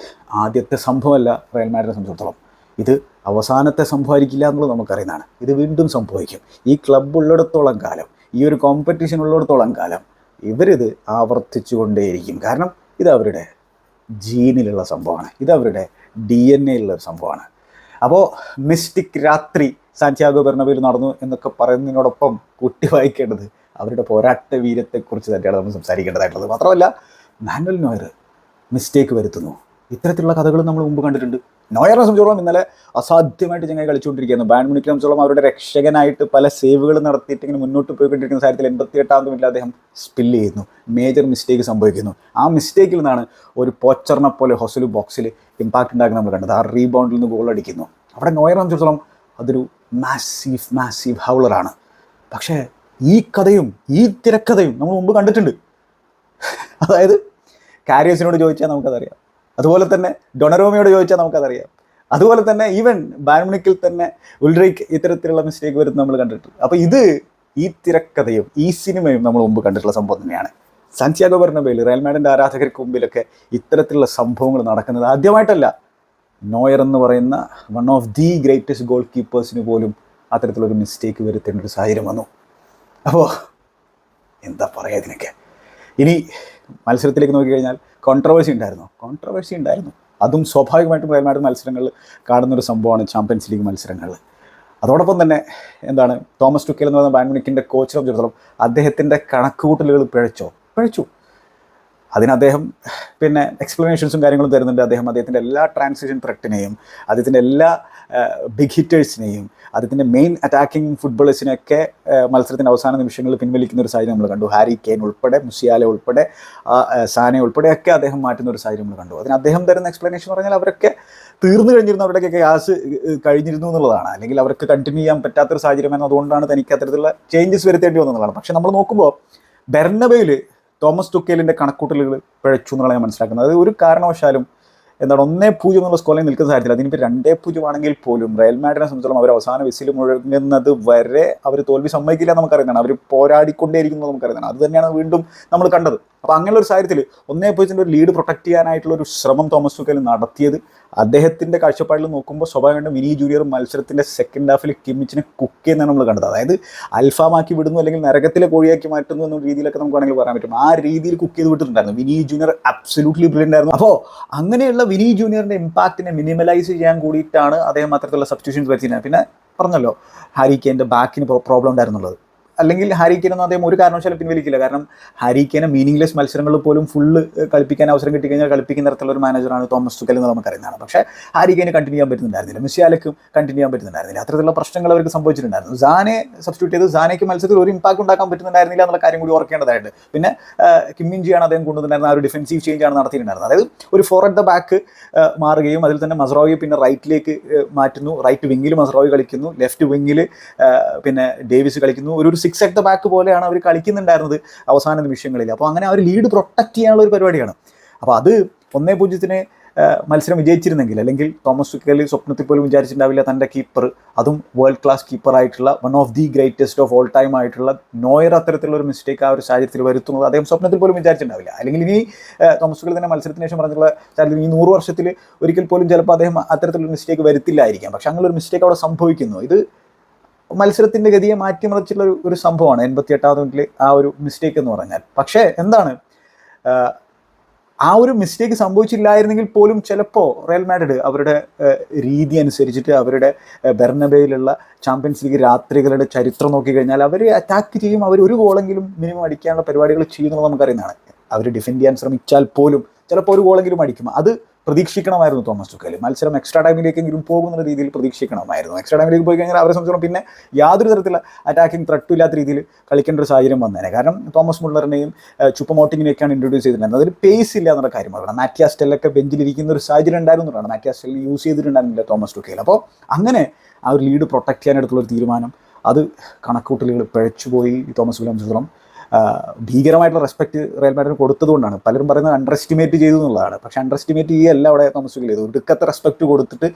ആദ്യത്തെ സംഭവമല്ല റയൽ സംബന്ധിച്ചിടത്തോളം. ഇത് അവസാനത്തെ സംഭവിക്കില്ല എന്നുള്ളത് നമുക്കറിയുന്നതാണ്. ഇത് വീണ്ടും സംഭവിക്കും. ഈ ക്ലബ്ബ് ഉള്ളിടത്തോളം കാലം ഈ ഒരു കോമ്പറ്റീഷൻ ഉള്ളിടത്തോളം കാലം ഇവരിത് ആവർത്തിച്ചു കൊണ്ടേയിരിക്കും കാരണം ഇത് അവരുടെ ജീനിലുള്ള സംഭവമാണ്. ഇത് അവരുടെ ഡി എൻ എയിലുള്ള ഒരു സംഭവമാണ്. അപ്പോൾ മിസ്റ്റിക് രാത്രി സാന്റിയാഗോ ബെർണബയിൽ നടന്നു എന്നൊക്കെ പറയുന്നതിനോടൊപ്പം കുട്ടി വായിക്കേണ്ടത് അവരുടെ പോരാട്ട വീരത്തെക്കുറിച്ച് തന്നെയാണ് നമ്മൾ സംസാരിക്കേണ്ടതായിട്ടുള്ളത്. മാത്രമല്ല മാനുവൽ നോയർ മിസ്റ്റേക്ക് വരുത്തുന്നു. ഇത്തരത്തിലുള്ള കഥകൾ നമ്മൾ മുമ്പ് കണ്ടിട്ടുണ്ട്. നോയറിനെ സംബന്ധിച്ചോളം ഇന്നലെ അസാധ്യമായിട്ട് ചങ്ങായി കളിച്ചുകൊണ്ടിരിക്കുന്നു ബാൻ മുണിക്കിനെ സംബന്ധിച്ചോളം അവരുടെ രക്ഷകനായിട്ട് പല സേവുകൾ നടത്തിയിട്ട് ഇങ്ങനെ മുന്നോട്ട് പോയിക്കൊണ്ടിരിക്കുന്ന സാഹചര്യത്തിൽ എൺപത്തി എട്ടാം മിനിറ്റിൽ അദ്ദേഹം സ്പില്ല് ചെയ്യുന്നു. മേജർ മിസ്റ്റേക്ക് സംഭവിക്കുന്നു. ആ മിസ്റ്റേക്കിൽ നിന്നാണ് ഒരു പോച്ചറിനെ പോലെ ഹൊസലു ബോക്സിൽ ഇമ്പാക്റ്റ് ഉണ്ടാക്കുന്ന നമ്മൾ കണ്ടത്. ആ റീബൗണ്ടിൽ നിന്ന് ഗോൾ അടിക്കുന്നു. അവിടെ നോയറിനെ സംബന്ധിച്ചോളം അതൊരു മാസീവ് മാസീവ് ഹൗളറാണ് പക്ഷേ ഈ കഥയും ഈ തിരക്കഥയും നമ്മൾ മുമ്പ് കണ്ടിട്ടുണ്ട്. അതായത് കാരിയസിനോട് ചോദിച്ചാൽ നമുക്കതറിയാം. അതുപോലെ തന്നെ ഡൊണറോമിയോട് ചോദിച്ചാൽ നമുക്കതറിയാം. അതുപോലെ തന്നെ ഈവൻ ബാൻമുണിക്കിൽ തന്നെ ഉൾറേക്ക് ഇത്തരത്തിലുള്ള മിസ്റ്റേക്ക് വരുന്നത് നമ്മൾ കണ്ടിട്ടുണ്ട്. അപ്പോൾ ഇത് ഈ തിരക്കഥയും ഈ സിനിമയും നമ്മൾ മുമ്പ് കണ്ടിട്ടുള്ള സംഭവം തന്നെയാണ്. സാന്റിയാഗോ ബെർണബേൽ റയൽ മാഡിന്റെ ആരാധകർക്ക് മുമ്പിലൊക്കെ ഇത്തരത്തിലുള്ള സംഭവങ്ങൾ നടക്കുന്നത് ആദ്യമായിട്ടല്ല. നോയർ എന്ന് പറയുന്ന one of the greatest goal കീപ്പേഴ്സിന് പോലും അത്തരത്തിലൊരു മിസ്റ്റേക്ക് വരുത്തേണ്ട ഒരു സാഹചര്യം വന്നു. അപ്പോൾ എന്താ പറയുക ഇതിനൊക്കെ? ഇനി മത്സരത്തിലേക്ക് നോക്കിക്കഴിഞ്ഞാൽ കോൺട്രവേഴ്സി ഉണ്ടായിരുന്നു. കോൺട്രവേഴ്സി ഉണ്ടായിരുന്നു. അതും സ്വാഭാവികമായിട്ടും റയൽ മാഡ്രിഡ് മത്സരങ്ങൾ കാണുന്നൊരു സംഭവമാണ് ചാമ്പ്യൻസ് ലീഗ് മത്സരങ്ങൾ. അതോടൊപ്പം തന്നെ എന്താണ് തോമസ് ടുക്കേൽ എന്ന് പറയുന്ന ബാൻമിനിക്കിന്റെ കോച്ചിനെ സംബന്ധിച്ചിടത്തോളം അദ്ദേഹത്തിന്റെ കണക്കുകൂട്ടലുകൾ പിഴച്ചോ? പിഴച്ചു. അതിന് അദ്ദേഹം പിന്നെ എക്സ്പ്ലനേഷൻസും കാര്യങ്ങളും തരുന്നുണ്ട്. അദ്ദേഹം അദ്ദേഹത്തിന്റെ എല്ലാ ട്രാൻസിഷൻ ത്രട്ടിനെയും അദ്ദേഹത്തിന്റെ എല്ലാ ബിഗ് ഹിറ്റേഴ്സിനെയും അദ്ദേഹത്തിന്റെ മെയിൻ അറ്റാക്കിംഗ് ഫുട്ബോളേഴ്സിനെയൊക്കെ മത്സരത്തിന്റെ അവസാന നിമിഷങ്ങളിൽ പിൻവലിക്കുന്ന ഒരു സാഹചര്യം നമ്മൾ കണ്ടു. ഹാരി കെയ്ൻ ഉൾപ്പെടെ മുസിയാലെ ഉൾപ്പെടെ സാനെ ഉൾപ്പെടെയൊക്കെ അദ്ദേഹം മാറ്റുന്ന ഒരു സാഹചര്യം നമ്മൾ കണ്ടു. അതിന് അദ്ദേഹം തരുന്ന എക്സ്പ്ലനേഷൻ പറഞ്ഞാൽ അവരൊക്കെ തീർന്നു കഴിഞ്ഞിരുന്നു അവരുടെയൊക്കെ ഗ്യാസ് കഴിഞ്ഞിരുന്നു എന്നുള്ളതാണ്. അല്ലെങ്കിൽ അവർക്ക് കണ്ടിന്യൂ ചെയ്യാൻ പറ്റാത്തൊരു സാഹചര്യം എന്നതുകൊണ്ടാണ് തനിക്ക് അത്തരത്തിലുള്ള ചേഞ്ചസ് വരുത്തേണ്ടി വന്നതാണ് പക്ഷെ നമ്മൾ നോക്കുമ്പോൾ ബെർണബയിൽ തോമസ് തുക്കേലിന്റെ കണക്കൂട്ടലുകൾ പിഴച്ചു എന്നുള്ളതാണ് ഞാൻ മനസ്സിലാക്കുന്നത്. അത് ഒരു കാരണവശാലും എന്താണ് ഒന്നേ പൂജ്യം എന്നുള്ള സ്കോറിൽ നിൽക്കുന്ന സാഹചര്യത്തിൽ അതിനിപ്പോൾ രണ്ടേ പൂജ്യം ആണെങ്കിൽ പോലും റയൽ മാഡിനെ സംബന്ധിച്ചോളം അവർ അവസാന വിസിൽ മുഴങ്ങുന്നത് വരെ അവർ തോൽവി സമ്മതിക്കില്ല നമുക്കറിയുന്നതാണ്. അവർ പോരാടിക്കൊണ്ടേയിരിക്കുന്നത് നമുക്കറിയുന്നതാണ്. അത് തന്നെയാണ് വീണ്ടും നമ്മൾ കണ്ടത്. അപ്പോൾ അങ്ങനെയുള്ള ഒരു സാഹചര്യത്തിൽ ഒന്നേ പൂജ്യത്തിന്റെ ഒരു ലീഡ് പ്രൊട്ടക്ട് ചെയ്യാനായിട്ടുള്ള ഒരു ശ്രമം തോമസ് തുക്കൽ നടത്തിയത്. അദ്ദേഹത്തിന്റെ കാഴ്ചപ്പാടിൽ നോക്കുമ്പോൾ സ്വാഭാവികമായിട്ടും മിനി ജൂനിയർ മത്സരത്തിന്റെ സെക്കൻഡ് ഹാഫിൽ കിമ്മിച്ചിനെ കുക്ക് ചെയ്യുന്നതാണ് നമ്മൾ കണ്ടത്. അതായത് അൽഫാമാക്കി വിടുന്നു അല്ലെങ്കിൽ നരകത്തിലെ കോഴിയാക്കി മാറ്റുന്നു എന്ന രീതിയിലൊക്കെ നമുക്ക് വേണമെങ്കിൽ പറയാൻ പറ്റും. ആ രീതിയിൽ കുക്ക് ചെയ്ത് വിട്ടിട്ടുണ്ടായിരുന്നു. വിനി ജൂനിയർ അബ്സല്യൂട്ട്ലി ബ്രില്യന്റ് ആയിരുന്നു. അപ്പോൾ അങ്ങനെയുള്ള വിനി ജൂനിയറിന്റെ ഇമ്പാക്റ്റിനെ മിനിമലൈസ് ചെയ്യാൻ കൂടിയിട്ടാണ് അദ്ദേഹം അത്തരത്തിലുള്ള സബ്സ്റ്റിറ്റ്യൂഷൻസ് വരുത്തിയിരുന്നത്. പിന്നെ പറഞ്ഞല്ലോ ഹാരി കെന്റെ ബാക്കിന് പ്രോബ്ലം ഉണ്ടായിരുന്നുള്ളത്. അല്ലെങ്കിൽ ഹാരിക്കനൊന്നും അദ്ദേഹം ഒരു കാരണവശാലും പിൻവലിക്കില്ല. കാരണം ഹാരിക്കനെ മീനിങ്ലെസ് മത്സരങ്ങളിൽ പോലും ഫുള്ള് കളിപ്പിക്കാൻ അവസരം കിട്ടിക്കഴിഞ്ഞാൽ കളിപ്പിക്കുന്ന തരത്തിലുള്ള ഒരു മാനേജറാണ് തോമസ് തുക്കൽ എന്ന് നമുക്കറിയുന്നതാണ്. പക്ഷേ ഹാരിക്കന് കണ്ടിന്യൂ ചെയ്യാൻ പറ്റുന്നുണ്ടായിരുന്നില്ല. മിസിയാലക്കും കണ്ടിന്യൂ ചെയ്യാൻ പറ്റുന്നുണ്ടായിരുന്നില്ല. അത്തരത്തിലുള്ള പ്രശ്നങ്ങൾ അവർക്ക് സംഭവിച്ചിട്ടുണ്ടായിരുന്നു. സാനെ സബ്സ്റ്റിറ്റ്യൂട്ട് ചെയ്ത് സാനയ്ക്ക് മത്സരത്തിൽ ഒരു ഇമ്പാക്ട് ഉണ്ടാക്കാൻ പറ്റുന്നുണ്ടായിരുന്നില്ല എന്നുള്ള കാര്യം കൂടി ഓർക്കേണ്ടതായിട്ട്. പിന്നെ കിമ്മിൻജിയാണ് അദ്ദേഹം കൊണ്ടുവന്നിട്ടുണ്ടായിരുന്ന ആ ഒരു ഡിഫൻസീവ് ചേഞ്ച് ആണ് നടത്തിയിട്ടുണ്ടായിരുന്നത്. അതായത് ഒരു ഫോർ അറ്റ് ദ ബാക്ക് മാറുകയും അതിൽ തന്നെ മസ്റോയെ പിന്നെ റൈറ്റിലേക്ക് മാറ്റുന്നു. റൈറ്റ് വിങ്ങിൽ മസ്റോയി കളിക്കുന്നു. ലെഫ്റ്റ് വിങ്ങിൽ പിന്നെ ഡേവിസ് കളിക്കുന്നു. ഒരു ഒരു സിക്സ് അറ്റ് ദ ബാക്ക് പോലെയാണ് അവർ കളിക്കുന്നുണ്ടായിരുന്നത് അവസാന നിമിഷങ്ങളിൽ. അപ്പോൾ അങ്ങനെ ആ ഒരു ലീഡ് പ്രൊട്ടക്റ്റ് ചെയ്യാനുള്ള ഒരു പരിപാടിയാണ്. അപ്പോൾ അത് ഒന്നേ പൂജ്യത്തിന് മത്സരം വിജയിച്ചിരുന്നെങ്കിൽ അല്ലെങ്കിൽ തോമസ് തുക്കൽ സ്വപ്നത്തിൽ പോലും വിചാരിച്ചിട്ടുണ്ടാവില്ല തന്റെ കീപ്പർ അതും വേൾഡ് ക്ലാസ് കീപ്പർ ആയിട്ടുള്ള one of the greatest of all time ആയിട്ടുള്ള നോയർ അത്തരത്തിലുള്ള ഒരു മിസ്റ്റേക്ക് ആ ഒരു സാഹചര്യത്തിൽ വരുത്തുന്നത് അദ്ദേഹം സ്വപ്നത്തിൽ പോലും വിചാരിച്ചിട്ടുണ്ടാവില്ല. അല്ലെങ്കിൽ ഇനി തോമസ് തുക്കൽ തന്നെ മത്സരത്തിന് ശേഷം പറഞ്ഞിട്ടുള്ള സാഹചര്യം ഈ നൂറ് വർഷത്തിൽ ഒരിക്കൽ പോലും ചിലപ്പോൾ അദ്ദേഹം അത്തരത്തിലുള്ള മിസ്റ്റേക്ക് വരുത്തില്ലായിരിക്കാം. പക്ഷെ അങ്ങനെ ഒരു മിസ്റ്റേക്ക് അവിടെ സംഭവിക്കുന്നു. ഇത് മത്സരത്തിന്റെ ഗതിയെ മാറ്റിമറിച്ചുള്ള ഒരു സംഭവമാണ് എൺപത്തി എട്ടാമത് മിനിറ്റിൽ ആ ഒരു മിസ്റ്റേക്ക് എന്ന് പറഞ്ഞാൽ. പക്ഷേ എന്താണ്? ആ, ആ ഒരു മിസ്റ്റേക്ക് സംഭവിച്ചില്ലായിരുന്നെങ്കിൽ പോലും ചിലപ്പോൾ റയൽ മാഡ്രിഡ് അവരുടെ രീതി അനുസരിച്ചിട്ട് അവരുടെ ബെർണബയിലുള്ള ചാമ്പ്യൻസ് ലീഗ് രാത്രികളുടെ ചരിത്രം നോക്കി കഴിഞ്ഞാൽ അവർ അറ്റാക്ക് ചെയ്യും. അവർ ഒരു ഗോളെങ്കിലും മിനിമം അടിക്കാനുള്ള പരിപാടികൾ ചെയ്യുന്നത് നമുക്കറിയുന്നതാണ്. അവർ ഡിഫെൻഡ് ചെയ്യാൻ ശ്രമിച്ചാൽ പോലും ചിലപ്പോൾ ഒരു ഗോളെങ്കിലും അടിക്കും. അത് പ്രതീക്ഷിക്കണമായിരുന്നു തോമസ് ടുക്കൽ മത്സരം എക്സ്ട്രാ ടൈമിലേക്കെങ്കിലും പോകുന്ന രീതിയിൽ പ്രതീക്ഷിക്കണമായിരുന്നു. എക്സ്ട്രാ ടൈമിലേക്ക് പോയി കഴിഞ്ഞാൽ അവരെ സംബന്ധിച്ചോളം പിന്നെ യാതൊരു തരത്തിലുള്ള അറ്റാക്കിംഗ് ത്രട്ടും ഇല്ലാത്ത രീതിയിൽ കളിക്കേണ്ട ഒരു സാഹചര്യം വന്നേനെ. കാരണം തോമസ് മുള്ളറിനെയും ചുപ്പമോട്ടിങ്ങിനെയൊക്കെയാണ് ഇൻട്രൊഡ്യൂസ് ചെയ്തിട്ടുണ്ടായിരുന്നത്. അതിൽ പേസ് ഇല്ല എന്നുള്ള കാര്യം പറയണം മാറ്റിയാസ് ടെല്ലൊക്കെ ബെഞ്ചിലിരിക്കുന്ന ഒരു സാഹചര്യം ഉണ്ടായിരുന്നു എന്നാണ് മാറ്റിയാസ് ടെല്ലിൽ യൂസ് ചെയ്തിട്ടുണ്ടായിരുന്നില്ല തോമസ് ടുക്കയിൽ അപ്പോൾ അങ്ങനെ ആ ഒരു ലീഡ് പ്രൊട്ടക്ട് ചെയ്യാനെടുത്തുള്ള ഒരു തീരുമാനം അത് കണക്കൂട്ടലുകൾ പിഴച്ചുപോയി തോമസ് വില്യംസ് ചിത്രം ഭീകരമായിട്ടുള്ള റെസ്പെക്ട് റയൽ മാഡ്രിഡിന് കൊടുത്തതുകൊണ്ടാണ് പലരും പറയുന്നത് അണ്ടർ എസ്റ്റിമേറ്റ് ചെയ്തു എന്നുള്ളതാണ്. പക്ഷെ അണ്ടർ എസ്റ്റിമേറ്റ് ചെയ്യല്ല അവിടെ തോമസ് ചെയ്തു. ഒടുക്കത്തെ റെസ്പെക്ട് കൊടുത്തിട്ട്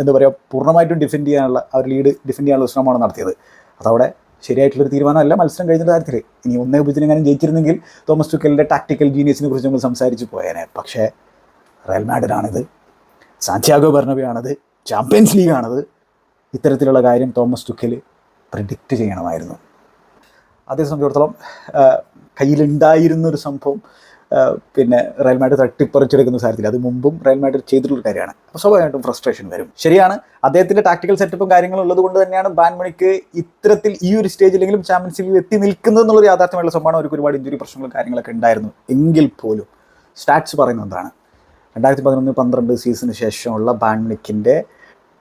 എന്താ പറയുക പൂർണമായിട്ടും ഡിഫെൻഡ് ചെയ്യാനുള്ള അവർ ലീഡ് ഡിഫെൻഡ് ചെയ്യാനുള്ള ശ്രമമാണ് നടത്തിയത്. അതവിടെ ശരിയായിട്ടുള്ളൊരു തീരുമാനമല്ല മത്സരം കഴിഞ്ഞ കാര്യത്തിൽ ഇനി ഒന്നേ പൂജ്യത്തിന് എങ്ങനെ ജയിച്ചിരുന്നെങ്കിൽ തോമസ് ടുക്കലിന്റെ ടാക്ടിക്കൽ ജീനിയസിനെ കുറിച്ച് നമ്മൾ സംസാരിച്ച് പോയേനെ. പക്ഷേ റയൽ മാഡ്രിഡാണിത് സാന്റിയാഗോ ബർണബിയാണത് ചാമ്പ്യൻസ് ലീഗാണത് ഇത്തരത്തിലുള്ള കാര്യം തോമസ് ടുക്കൽ പ്രിഡിക്റ്റ് ചെയ്യണമായിരുന്നു. അതേ സംബന്ധിച്ചിടത്തോളം കയ്യിലുണ്ടായിരുന്ന ഒരു സംഭവം പിന്നെ റയൽ മാഡ്രിഡ് തട്ടിപ്പറിച്ചെടുക്കുന്ന സാഹചര്യത്തിൽ. അത് മുമ്പും റയൽ മാഡ്രിഡ് ചെയ്തിട്ടുള്ള കാര്യമാണ്. അപ്പോൾ സ്വാഭാവികമായിട്ടും ഫ്രസ്ട്രേഷൻ വരും. ശരിയാണ് അദ്ദേഹത്തിന്റെ ടാക്ടിക്കൽ സെറ്റപ്പും കാര്യങ്ങളും ഉള്ളത് കൊണ്ട് തന്നെയാണ് ബാൻമണിക്ക് ഇത്തരത്തിൽ ഈ ഒരു സ്റ്റേജിലെങ്കിലും ചാമ്പ്യൻസ് ലീഗിൽ എത്തി നിൽക്കുന്നത് എന്നുള്ളൊരു യാഥാർത്ഥ്യമായുള്ള സംഭവമാണ് അവർക്ക് ഒരുപാട് ഇഞ്ചുറി പ്രശ്നങ്ങളും കാര്യങ്ങളൊക്കെ ഉണ്ടായിരുന്നു. എങ്കിൽ പോലും സ്റ്റാറ്റ്സ് പറയുന്നത് എന്താണ്? രണ്ടായിരത്തി പതിനൊന്ന് പന്ത്രണ്ട് സീസണിന് ശേഷമുള്ള ബാൻമണിക്കിന്റെ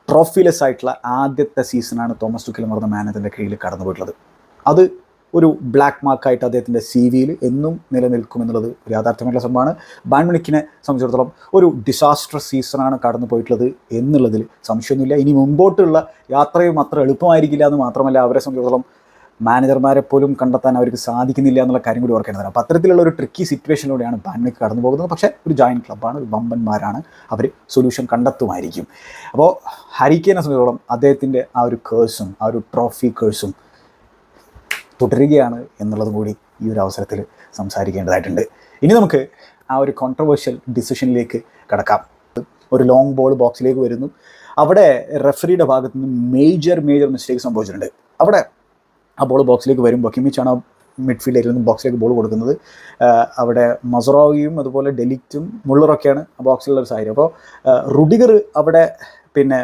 ട്രോഫിലെസ് ആയിട്ടുള്ള ആദ്യത്തെ സീസണാണ് തോമസ് ടുക്കിൽ മറന്ന മാനേജറിന്റെ കീഴിൽ കടന്നു പോയിട്ടുള്ളത് അത് ഒരു ബ്ലാക്ക് മാർക്കായിട്ട് അദ്ദേഹത്തിന്റെ സി വിയിൽ എന്നും നിലനിൽക്കുമെന്നുള്ളത് ഒരു യാഥാർത്ഥ്യമായിട്ടുള്ള സംഭവമാണ്. ബാൻമിണിക്കിനെ സംബന്ധിച്ചിടത്തോളം ഒരു ഡിസാസ്റ്റർ സീസണാണ് കടന്നു പോയിട്ടുള്ളത് എന്നുള്ളതിൽ സംശയമൊന്നുമില്ല. ഇനി മുമ്പോട്ടുള്ള യാത്രയും അത്ര എളുപ്പമായിരിക്കില്ല എന്ന് മാത്രമല്ല അവരെ സംബന്ധിച്ചിടത്തോളം മാനേജർമാരെ പോലും കണ്ടെത്താൻ അവർക്ക് സാധിക്കുന്നില്ല എന്നുള്ള കാര്യം കൂടി ഓർക്കേണ്ടതാണ്. അപ്പോൾ അത്തരത്തിലുള്ള ഒരു ട്രിക്കി സിറ്റുവേഷനിലൂടെയാണ് ബാൻമിക്ക് കടന്നു പോകുന്നത്. പക്ഷേ ഒരു ജോയിന്റ് ക്ലബ്ബാണ് ഒരു വമ്പന്മാരാണ്. അവർ സൊല്യൂഷൻ കണ്ടെത്തുമായിരിക്കും. അപ്പോൾ ഹരിക്കേനെ സംബന്ധിച്ചിടത്തോളം അദ്ദേഹത്തിന്റെ ആ ഒരു കേഴ്സും ആ ഒരു ട്രോഫി കേഴ്സും തുടരുകയാണ് എന്നുള്ളതും കൂടി ഈ ഒരു അവസരത്തിൽ സംസാരിക്കേണ്ടതായിട്ടുണ്ട്. ഇനി നമുക്ക് ആ ഒരു കോൺട്രവേഴ്ഷ്യൽ ഡിസിഷനിലേക്ക് കടക്കാം. ഒരു ലോങ് ബോൾ ബോക്സിലേക്ക് വരുന്നു. അവിടെ റെഫറിയുടെ ഭാഗത്തു നിന്ന് മേജർ മേജർ മിസ്റ്റേക്ക് സംഭവിച്ചിട്ടുണ്ട്. അവിടെ ആ ബോൾ ബോക്സിലേക്ക് വരുമ്പോൾ കിമിച്ചാണ് മിഡ്ഫീൽഡിൽ നിന്ന് ബോക്സിലേക്ക് ബോൾ കൊടുക്കുന്നത്. അവിടെ മസറോയും അതുപോലെ ഡെലിക്റ്റും മുള്ളറൊക്കെയാണ് ആ ബോക്സിലുള്ള ഒരു സാഹചര്യം അപ്പോൾ റുഡിഗർ അവിടെ പിന്നെ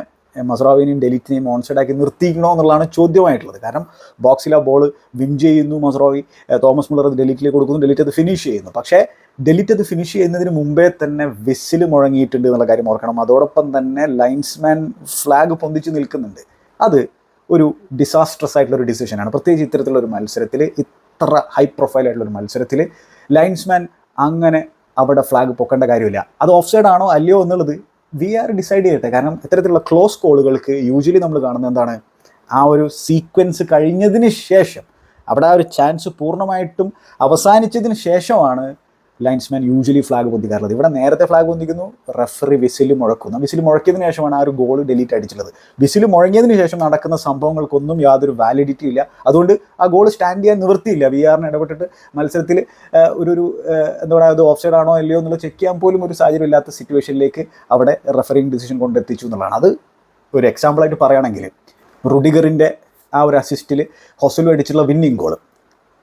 മസറാവിനെയും ഡെലിറ്റിനെയും ഓൺസൈഡാക്കി നിർത്തിക്കണോ എന്നുള്ളതാണ് ചോദ്യമായിട്ടുള്ളത്. കാരണം ബോക്സിൽ ആ ബോൾ വിൻ ചെയ്യുന്നു മസറാവി. തോമസ് മുള്ളർ അത് ഡെലിറ്റിലേക്ക് കൊടുക്കുന്നു. ഡെലിറ്റ് അത് ഫിനിഷ് ചെയ്യുന്നു. പക്ഷേ ഡെലിറ്റ് അത് ഫിനിഷ് ചെയ്യുന്നതിന് മുമ്പേ തന്നെ വിസിൽ മുഴങ്ങിയിട്ടുണ്ട് എന്നുള്ള കാര്യം ഓർക്കണം. അതോടൊപ്പം തന്നെ ലൈൻസ്മാൻ ഫ്ലാഗ് പൊന്തിച്ച് നിൽക്കുന്നുണ്ട്. അത് ഒരു ഡിസാസ്ട്രസ് ആയിട്ടുള്ള ഒരു ഡിസിഷനാണ് പ്രത്യേകിച്ച് ഇത്തരത്തിലുള്ള ഒരു മത്സരത്തിൽ ഇത്ര ഹൈ പ്രൊഫൈൽ ആയിട്ടുള്ള ഒരു മത്സരത്തിൽ ലൈൻസ്മാൻ അങ്ങനെ അവിടെ ഫ്ലാഗ് പൊക്കേണ്ട കാര്യമില്ല. അത് ഓഫ് സൈഡ് ആണോ അല്ലയോ എന്നുള്ളത് വി ആർ ഡിസൈഡ് ചെയ്യട്ടെ. കാരണം ഇത്തരത്തിലുള്ള ക്ലോസ് കോളുകൾക്ക് യൂഷ്വലി നമ്മൾ കാണുന്നത് എന്താണ്? ആ ഒരു സീക്വൻസ് കഴിഞ്ഞതിന് ശേഷം. അവിടെ ആ ഒരു ചാൻസ് പൂർണമായിട്ടും അവസാനിച്ചതിന് ശേഷമാണ് ലൈൻസ്മാൻ യൂഷ്വലി ഫ്ലാഗ് പൊന്തിക്കാറുള്ളത്. ഇവിടെ നേരത്തെ ഫ്ലാഗ് പൊന്തിക്കുന്നു റെഫറി വിസിൽ മുഴക്കുന്നു. വിസിൽ മുഴക്കിയതിനു ശേഷമാണ് ആ ഒരു ഗോൾ ഡിലീറ്റ് അടിച്ചുള്ളത് വിസിൽ മുഴങ്ങിയതിനു ശേഷം നടക്കുന്ന സംഭവങ്ങൾക്കൊന്നും യാതൊരു വാലിഡിറ്റി ഇല്ല. അതുകൊണ്ട് ആ ഗോൾ സ്റ്റാൻഡ് ചെയ്യാൻ നിവൃത്തിയില്ല. വി ആറിന് ഇടപെട്ടിട്ട് മത്സരത്തിൽ ഒരു ഒരു എന്താ പറയുക അത് ഓഫ് സൈഡ് ആണോ അല്ലയോ എന്നുള്ള ചെക്ക് ചെയ്യാൻ പോലും ഒരു സാഹചര്യം ഇല്ലാത്ത സിറ്റുവേഷനിലേക്ക് അവിടെ റെഫറിങ് ഡിസിഷൻ കൊണ്ടെത്തിച്ചു എന്നുള്ളതാണ്. അത് ഒരു എക്സാമ്പിളായിട്ട് പറയുകയാണെങ്കിൽ റുഡിഗറിന്റെ ആ ഒരു അസിസ്റ്റിൽ ഹൊസലു അടിച്ചുള്ള വിന്നിങ് ഗോൾ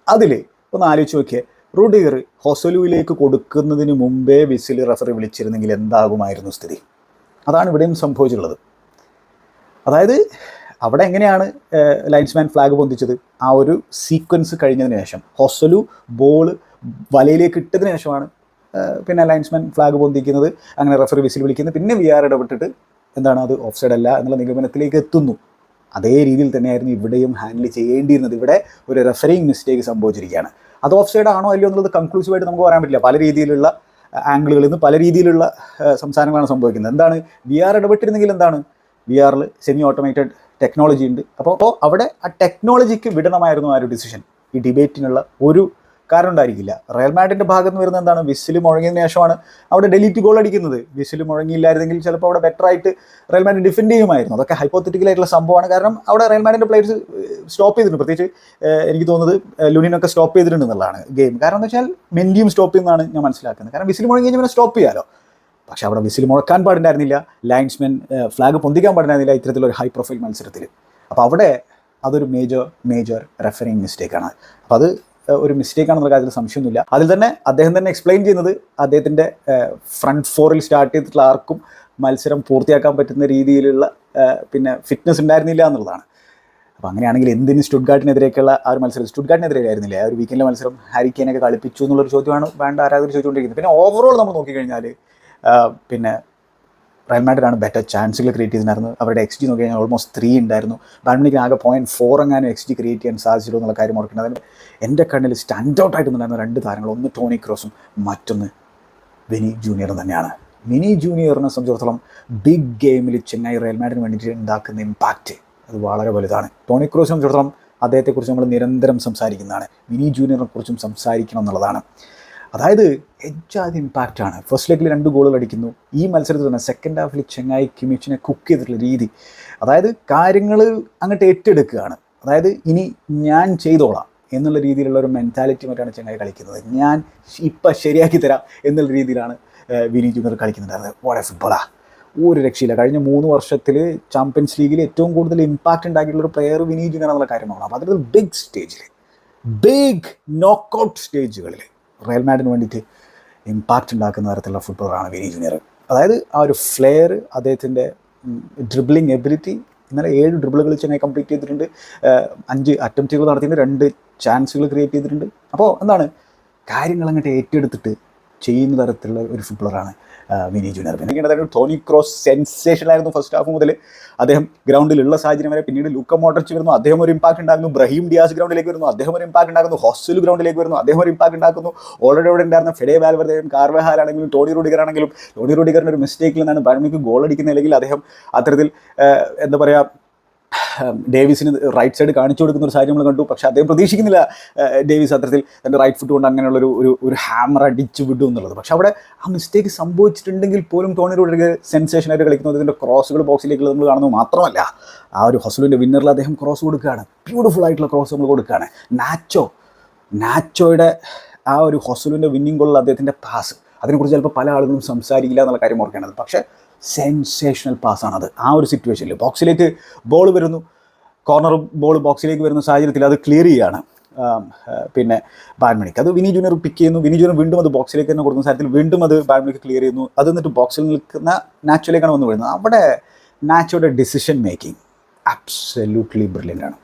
അതിൽ ഒന്ന് ആലോചിച്ച് നോക്കിയേ. റുഡിഗർ ഹൊസലുവിലേക്ക് കൊടുക്കുന്നതിന് മുമ്പേ വിസിൽ റഫറി വിളിച്ചിരുന്നെങ്കിൽ എന്താകുമായിരുന്നു സ്ഥിതി? അതാണ് ഇവിടെയും സംഭവിച്ചിട്ടുള്ളത്. അതായത് അവിടെ എങ്ങനെയാണ് ലൈൻസ്മാൻ ഫ്ലാഗ് പൊന്തിച്ചത്? ആ ഒരു സീക്വൻസ് കഴിഞ്ഞതിന് ശേഷം ഹൊസലു ബോൾ വലയിലേക്ക് ഇട്ടതിന് ശേഷമാണ് പിന്നെ ലൈൻസ്മാൻ ഫ്ലാഗ് പൊന്തിക്കുന്നത് അങ്ങനെ റഫറി വിസിൽ വിളിക്കുന്നത്. പിന്നെ വി ആർ ഇടപെട്ടിട്ട് എന്താണ് അത് ഓഫ് സൈഡ് അല്ല എന്നുള്ള നിഗമനത്തിലേക്ക് എത്തുന്നു. അതേ രീതിയിൽ തന്നെയായിരുന്നു ഇവിടെയും ഹാൻഡിൽ ചെയ്യേണ്ടിയിരുന്നത്. ഇവിടെ ഒരു റെഫറിങ് മിസ്റ്റേക്ക് സംഭവിച്ചിരിക്കുകയാണ്. അത് ഓഫ് സൈഡ് ആണോ അല്ലയോ എന്നുള്ളത് കൺക്ലൂസീവായിട്ട് നമുക്ക് പറയാൻ പറ്റില്ല. പല രീതിയിലുള്ള ആംഗിളുകളിൽ നിന്ന് പല രീതിയിലുള്ള സംസാരങ്ങളാണ് സംഭവിക്കുന്നത്. എന്താണ്? വി ആർ ഇടപെട്ടിരുന്നെങ്കിൽ എന്താണ്? വി ആറിൽ സെമി ഓട്ടോമേറ്റഡ് ടെക്നോളജി ഉണ്ട്. അപ്പോൾ അവിടെ ആ ടെക്നോളജിക്ക് വിടണമായിരുന്നു ആ ഒരു ഡിസിഷൻ ഈ ഡിബേറ്റിനുള്ള ഒരു കാരണം ഉണ്ടായിരിക്കില്ല റയൽ മാഡിന്റെ ഭാഗത്ത് നിന്ന് വരുന്നത് എന്താണ്? വിസിൽ മുഴങ്ങിയതിന് ശേഷമാണ് അവിടെ ഡെലിറ്റ് ഗോൾ അടിക്കുന്നത്. വിസിൽ മുഴങ്ങിയില്ലായിരുന്നെങ്കിൽ ചിലപ്പോൾ അവിടെ ബെറ്റർ ആയിട്ട് റയൽ മാഡ് ഡിഫെൻഡ് ചെയ്യുമായിരുന്നു. അതൊക്കെ ഹൈപ്പോത്തറ്റിക്കൽ ആയിട്ടുള്ള സംഭവമാണ്. കാരണം അവിടെ റയൽ മാഡിന്റെ പ്ലേയേഴ്സ് സ്റ്റോപ്പ് ചെയ്തിട്ടുണ്ട്. പ്രത്യേകിച്ച് എനിക്ക് തോന്നുന്നത് ലുനിനൊക്കെ സ്റ്റോപ്പ് ചെയ്തിട്ടുണ്ട് എന്നുള്ളതാണ് ഗെയിം കാരണം എന്ന് വെച്ചാൽ മെൻഡിയും സ്റ്റോപ്പ് ചെയ്യുന്നതാണ് ഞാൻ മനസ്സിലാക്കുന്നത്. കാരണം വിസിൽ മുഴങ്ങി കഴിഞ്ഞാൽ സ്റ്റോപ്പ് ചെയ്യാലോ? പക്ഷേ അവിടെ വിസിൽ മുഴക്കാൻ പാടുണ്ടായിരുന്നില്ല ലൈൻസ്മെൻ ഫ്ലാഗ് പൊന്തിക്കാൻ പാടുണ്ടായിരുന്നില്ല ഇത്തരത്തിലൊരു ഹൈ പ്രൊഫൈൽ മത്സരത്തിൽ അപ്പോൾ അവിടെ അതൊരു മേജർ മേജർ റെഫറിങ് മിസ്റ്റേക്കാണ് അപ്പോൾ അത് ഒരു മിസ്റ്റേക്ക് ആണെന്നുള്ള കാര്യത്തിൽ സംശയമൊന്നുമില്ല. അതിൽ തന്നെ അദ്ദേഹം തന്നെ എക്സ്പ്ലെയിൻ ചെയ്യുന്നത് അദ്ദേഹത്തിന്റെ ഫ്രണ്ട് ഫോറിൽ സ്റ്റാർട്ട് ചെയ്തിട്ടുള്ള ആർക്കും മത്സരം പൂർത്തിയാക്കാൻ പറ്റുന്ന രീതിയിലുള്ള പിന്നെ ഫിറ്റ്നസ് ഉണ്ടായിരുന്നില്ല എന്നുള്ളതാണ്. അപ്പോൾ അങ്ങനെയാണെങ്കിൽ എന്തിന് സ്റ്റുഡ്ഗാർട്ടിനെതിരെയൊക്കെയുള്ള ആ ഒരു മത്സരം? സ്റ്റുഡ്ഗാർട്ടിനെതിരെ ആയിരുന്നില്ലേ? ആ ഒരു വീക്കെൻഡിലെ മത്സരം ഹാരിക്കേനൊക്കെ കളിപ്പിച്ചു എന്നുള്ളൊരു ചോദ്യമാണ് വേണ്ട ആരാധകർ ചോദിച്ചുകൊണ്ടിരിക്കുന്നത്. പിന്നെ ഓവറോൾ നമ്മൾ നോക്കിക്കഴിഞ്ഞാൽ പിന്നെ റയൽ മാഡ്രിഡാണ് ബെറ്റർ ചാൻസുകൾ ക്രിയേറ്റ് ചെയ്തിട്ടുണ്ടായിരുന്നു അവരുടെ എക്സ് ജി നോക്കി കഴിഞ്ഞാൽ ഓൾമോസ്റ്റ് ത്രീ ഉണ്ടായിരുന്നു. ബാഡ്മിനിക്ക് ആകെ പോയിന്റ് ഫോർ എങ്ങാനും എക്സ് ജി ക്രിയേറ്റ് ചെയ്യാൻ സാധിച്ചില്ല എന്നുള്ള കാര്യം ഓർക്കുന്നത് അതിന് എന്റെ കണ്ണിൽ സ്റ്റാൻഡ് ഔട്ട് ആയിട്ടുണ്ടായിരുന്ന രണ്ട് താരങ്ങൾ. ഒന്ന് ടോണി ക്രോസും മറ്റൊന്ന് വിനി ജൂനിയറും തന്നെയാണ്. മിനി ജൂനിയറിനെ സംബന്ധിച്ചിടത്തോളം ബിഗ് ഗെയിമിൽ ചെന്നൈ റയൽ മാഡിന് വേണ്ടിയിട്ട് ഉണ്ടാക്കുന്ന ഇമ്പാക്റ്റ് അത് വളരെ വലുതാണ്. ടോണി ക്രോസിനെ സംബന്ധിച്ചിടത്തോളം അദ്ദേഹത്തെക്കുറിച്ച് നമ്മൾ നിരന്തരം സംസാരിക്കുന്നതാണ്. മിനി ജൂനിയറിനെ കുറിച്ചും സംസാരിക്കണം എന്നുള്ളതാണ്. അതായത് എജ്ജാതി ഇമ്പാക്റ്റാണ് ഫസ്റ്റ് ലെഗിൽ രണ്ട് ഗോളുകൾ അടിക്കുന്നു. ഈ മത്സരത്തിൽ തന്നെ സെക്കൻഡ് ഹാഫിൽ ചെങ്ങായി കിമിച്ചിനെ കുക്ക് ചെയ്തിട്ടുള്ള രീതി. അതായത് കാര്യങ്ങൾ അങ്ങോട്ട് ഏറ്റെടുക്കുകയാണ്. അതായത് ഇനി ഞാൻ ചെയ്തോളാം എന്നുള്ള രീതിയിലുള്ള ഒരു മെന്റാലിറ്റി മറ്റാണ് ചെങ്ങായി കളിക്കുന്നത്. ഞാൻ ഇപ്പം ശരിയാക്കി തരാം എന്നുള്ള രീതിയിലാണ് വിനി ജൂനിയർ കളിക്കുന്നുണ്ടായിരുന്നത്. വളരെ ഫുട്ബോളാ ഒരു രക്ഷയില്ല. കഴിഞ്ഞ മൂന്ന് വർഷത്തിൽ ചാമ്പ്യൻസ് ലീഗിൽ ഏറ്റവും കൂടുതൽ ഇമ്പാക്റ്റ് ഉണ്ടാക്കിയിട്ടുള്ള ഒരു പ്ലെയർ വിനി ജൂനിയർ എന്നുള്ള കാര്യമാണ്. അപ്പോൾ അതൊരു ബിഗ് സ്റ്റേജിൽ ബിഗ് നോക്കൗട്ട് സ്റ്റേജുകളിൽ റയൽ മാഡിന് വേണ്ടിയിട്ട് ഇമ്പാക്റ്റ് ഉണ്ടാക്കുന്ന തരത്തിലുള്ള ഫുട്ബോളറാണ് വിനി ജൂനിയർ അതായത് ആ ഒരു ഫ്ലെയർ അദ്ദേഹത്തിന്റെ ഡ്രിബ്ലിംഗ് എബിലിറ്റി ഇന്നലെ ഏഴ് ഡ്രിബിളുകൾ ചെന്നൈ കംപ്ലീറ്റ് ചെയ്തിട്ടുണ്ട്. അഞ്ച് അറ്റംപ്റ്റുകൾ നടത്തിയിട്ടുണ്ട്. രണ്ട് ചാൻസുകൾ ക്രിയേറ്റ് ചെയ്തിട്ടുണ്ട്. അപ്പോൾ എന്താണ്? കാര്യങ്ങൾ അങ്ങോട്ട് ഏറ്റെടുത്തിട്ട് ചെയ്യുന്ന തരത്തിലുള്ള ഒരു ഫുട്ബോളറാണ് വിനി ജൂനിയർ. പിന്നെ ടോണി ക്രോസ് സെൻസേഷനായിരുന്നു ഫസ്റ്റ് ഹാഫ് മുതൽ അദ്ദേഹം ഗ്രൗണ്ടിലുള്ള സാഹചര്യം വരെ പിന്നീട് ലുക്ക മോട്ടർച്ച് വരുന്നു അദ്ദേഹം ഒരു ഇമ്പാക്ട് ഉണ്ടാകുന്നു ബ്രഹീം ഡിയാസ് ഗ്രൗണ്ടിലേക്ക് വരുന്നു അദ്ദേഹം ഒരു ഇമ്പാക്ട് ഉണ്ടാകുന്നു ഹോസ്റ്റൽ ഗ്രൗണ്ടിലേക്ക് വരുന്നു അദ്ദേഹം ഒരു ഇമ്പാക്ട് ഉണ്ടാക്കുന്നു. ഓൾറെഡി അവിടെ ഉണ്ടായിരുന്ന ഫെഡേ വാൽവർദേയും കാർവഹാൽ ആണെങ്കിലും ടോണി റൂഡിഗർ ആണെങ്കിലും ടോണി റൂഡിഗറിന്റെ ഒരു മിസ്റ്റേക്കിൽ നിന്നാണ് ബാഡ്മിക്ക് ഗോൾ അടിക്കുന്ന അല്ലെങ്കിൽ അദ്ദേഹം അത്തരത്തിൽ എന്താ പറയുക ഡേവിസിന് റൈറ്റ് സൈഡ് കാണിച്ചു കൊടുക്കുന്ന ഒരു സാഹചര്യം നമ്മൾ കണ്ടു. പക്ഷേ അദ്ദേഹം പ്രതീക്ഷിക്കുന്നില്ല ഡേവിസ് അത്തരത്തിൽ തന്റെ റൈറ്റ് ഫുട്ട് കൊണ്ട് അങ്ങനെയുള്ളൊരു ഒരു ഒരു ഹാമർ അടിച്ചു വിടും എന്നുള്ളത്. പക്ഷേ അവിടെ ആ മിസ്റ്റേക്ക് സംഭവിച്ചിട്ടുണ്ടെങ്കിൽ പോലും ടോണി റോഡ്രിഗർ സെൻസേഷനായിട്ട് കളിക്കുന്നത് ഇതിന്റെ ക്രോസുകൾ ബോക്സിലേക്ക് നമ്മൾ കാണുന്നത് മാത്രമല്ല ആ ഒരു ഹൊസലുവിന്റെ വിന്നറിൽ അദ്ദേഹം ക്രോസ് കൊടുക്കുകയാണ്. ബ്യൂട്ടിഫുൾ ആയിട്ടുള്ള ക്രോസ് നമ്മൾ കൊടുക്കുകയാണ്. നാച്ചോ നാച്ചോയുടെ ആ ഒരു ഹൊസലുവിന്റെ വിന്നിംഗ് ഗോളിൽ അദ്ദേഹത്തിന്റെ പാസ് അതിനെക്കുറിച്ച് ചിലപ്പോൾ പല ആളുകളും സംസാരിക്കില്ല എന്നുള്ള കാര്യം ഓർക്കേണ്ടത് പക്ഷേ സെൻസേഷണൽ പാസ്സാണത് ആ ഒരു സിറ്റുവേഷനിൽ ബോക്സിലേക്ക് ബോൾ വരുന്നു. കോർണർ ബോൾ ബോക്സിലേക്ക് വരുന്ന സാഹചര്യത്തിൽ അത് ക്ലിയർ ചെയ്യുകയാണ് പിന്നെ ബാഡ്മിണിക്ക് അത് വിനി ജൂനിയർ പിക്ക് ചെയ്യുന്നു. വിനി ജൂനിയർ വീണ്ടും അത് ബോക്സിലേക്ക് തന്നെ കൊടുക്കുന്ന സാഹചര്യത്തിൽ വീണ്ടും അത് ബാഡ്മിണിക്ക് ക്ലിയർ ചെയ്യുന്നു. അത് എന്നിട്ട് ബോക്സിൽ നിൽക്കുന്ന നാച്ചുറലേക്കാണ് വന്ന് വരുന്നത് അവിടെ നാച്ചോയുടെ ഡിസിഷൻ മേക്കിംഗ് അബ്സല്യൂട്ട്ലി ബ്രില്യന്റ് ആണ്.